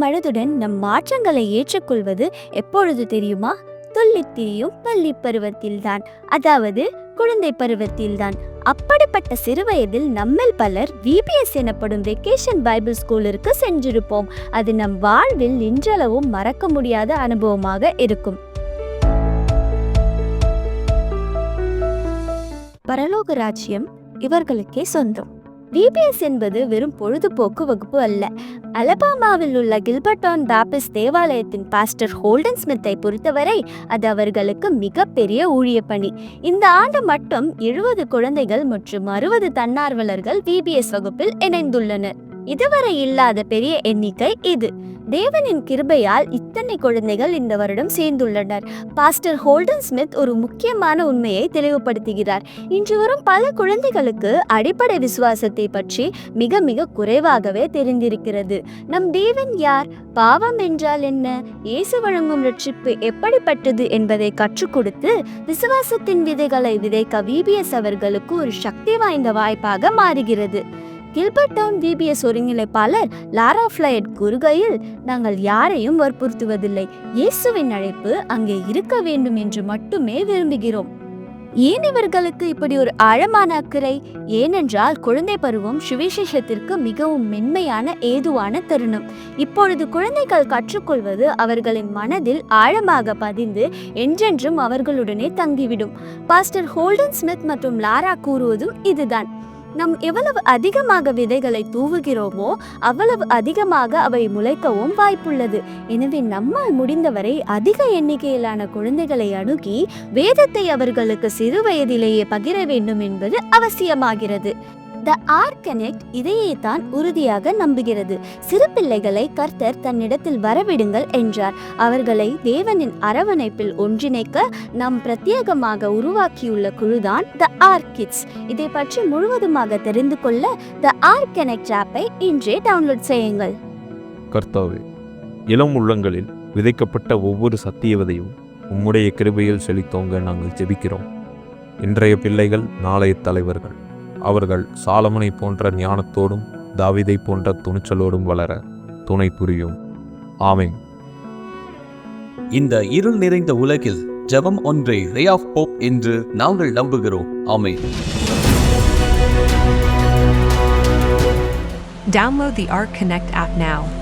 மனதுடன் நம் மாற்றங்களை ஏற்றுக்கொள்வது எப்பொழுது தெரியுமா? துள்ளித் திரியும் பள்ளி பருவத்தில்தான். அதாவது குழந்தை பருவத்தில்தான். அப்படிப்பட்ட சிறுவயதில் நம்மில் பலர் விபிஎஸ் எனப்படும் வெக்கேஷன் பைபிள் ஸ்கூலிற்கு சென்றிருப்போம். அது நம் வாழ்வில் இன்றளவும் மறக்க முடியாத அனுபவமாக இருக்கும். பரலோக ராஜ்யம் இவர்களுக்கே சொந்தம். விபிஎஸ் என்பது வெறும் பொழுதுபோக்கு வகுப்பு அல்ல. அலபாமாவில் உள்ள கில்பர்டான் பாபிஸ் தேவாலயத்தின் பாஸ்டர் ஹோல்டன் ஸ்மித்தை பொறுத்தவரை அது அவர்களுக்கு மிகப்பெரிய ஊழிய பணி இந்த ஆண்டு மட்டும் எழுபது குழந்தைகள் மற்றும் அறுபது தன்னார்வலர்கள் விபிஎஸ் வகுப்பில் இணைந்துள்ளனர். இதுவரை இல்லாத பெரிய எண்ணிக்கை இது. தேவனின் கிருபையால் இத்தனை குழந்தைகள் இந்த வருடம் சேர்ந்துள்ளனர். பாஸ்டர் ஹோல்டன் ஸ்மித் ஒரு முக்கியமான உண்மையை தெளிவுபடுத்துகிறார். இன்று வரும் பல குழந்தைகளுக்கு அடிப்படை விசுவாசத்தை பற்றி மிக மிக குறைவாகவே தெரிந்திருக்கிறது. நம் தேவன் யார்? பாவம் என்றால் என்ன? இயேசு வழங்கும் ரட்சிப்பு எப்படிப்பட்டது என்பதை கற்றுக் கொடுத்து விசுவாசத்தின் விதைகளை விதைக்க விபிஎஸ் அவர்களுக்கு ஒரு சக்தி வாய்ந்த வாய்ப்பாக மாறுகிறது. கில்பர்ட் டவுன் பிபிஎஸ் ஒருங்கிணைப்பாளர் லாரா ஃபிளைட் கூறுகையில் நாங்கள் யாரையும் வற்புறுத்துவதில்லை. இயேசுவின் அழைப்பு அங்கே இருக்க வேண்டும் என்று மட்டுமே விரும்புகிறோம். ஏன் இவர்களுக்கு இப்படி ஒரு ஆழமான அக்கறை? ஏனென்றால் குழந்தை பருவம் சுவிசேஷத்திற்கு மிகவும் மென்மையான ஏதுவான தருணம். இப்பொழுது குழந்தைகள் கற்றுக்கொள்வது அவர்களின் மனதில் ஆழமாக பதிந்து என்றென்றும் அவர்களுடனே தங்கிவிடும். பாஸ்டர் ஹோல்டன் ஸ்மித் மற்றும் லாரா கூறுவதும் இதுதான். நம் எவ்வளவு அதிகமாக விதைகளை தூவுகிறோமோ அவ்வளவு அதிகமாக அவை முளைக்கவும் வாய்ப்புள்ளது. எனவே நம்மால் முடிந்தவரை அதிக எண்ணிக்கையிலான குழந்தைகளை அணுகி வேதத்தை அவர்களுக்கு சிறு வயதிலேயே பகிர வேண்டும் என்பது அவசியமாகிறது. த ஆர் கனெக்ட் இதையே தான் உறுதியாக நம்புகிறது. சிறு பிள்ளைகளை கர்த்தர் தன்னிடத்தில் வரவிடுங்கள் என்றார். அவர்களை தேவனின் அரவணைப்பில் ஒன்றிணைக்க நாம் பிரத்யேகமாக உருவாக்கியுள்ள குழுதான் த ஆர் கிட்ஸ் இதை பற்றி முழுவதுமாக தெரிந்து கொள்ள த ஆர் கனெக்ட் ஆப்பை இன்றே டவுன்லோட் செய்யுங்கள். கர்த்தாவே இளம் உள்ளங்களில் விதைக்கப்பட்ட ஒவ்வொரு சத்தியவதையும் உம்முடைய கிருபையில் செழித்தோங்க நாங்கள் ஜெபிக்கிறோம். இன்றைய பிள்ளைகள் நாளைய தலைவர்கள். அவர்கள் சாலமனை போன்ற ஞானத்தோடும் தாவிதை போன்ற துணிச்சலோடும் வளர துணை புரியும். ஆமென். இந்த இருள் நிறைந்த உலகில் ஜெபம் ஒன்றே ரே ஆஃப் போப் என்று நாங்கள் நம்புகிறோம். ஆமென். Download the Arc Connect app now.